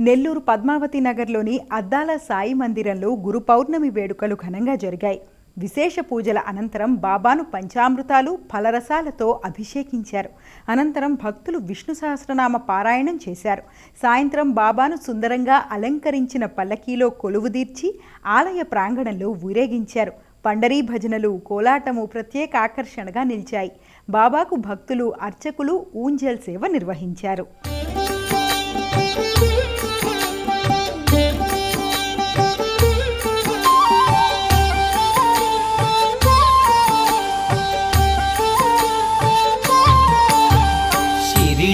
నెల్లూరు పద్మావతి నగర్లోని అద్దాల సాయి మందిరంలో గురు పౌర్ణమి వేడుకలు ఘనంగా జరిగాయి. విశేష పూజల అనంతరం బాబాను పంచామృతాలు ఫలరసాలతో అభిషేకించారు. అనంతరం భక్తులు విష్ణు సహస్రనామ పారాయణం చేశారు. సాయంత్రం బాబాను సుందరంగా అలంకరించిన పల్లకీలో కొలువుదీర్చి ఆలయ ప్రాంగణంలో ఊరేగించారు. పండరీ భజనలు కోలాటము ప్రత్యేక ఆకర్షణగా నిలిచాయి. బాబాకు భక్తులు అర్చకులు ఊంజల్ సేవ నిర్వహించారు.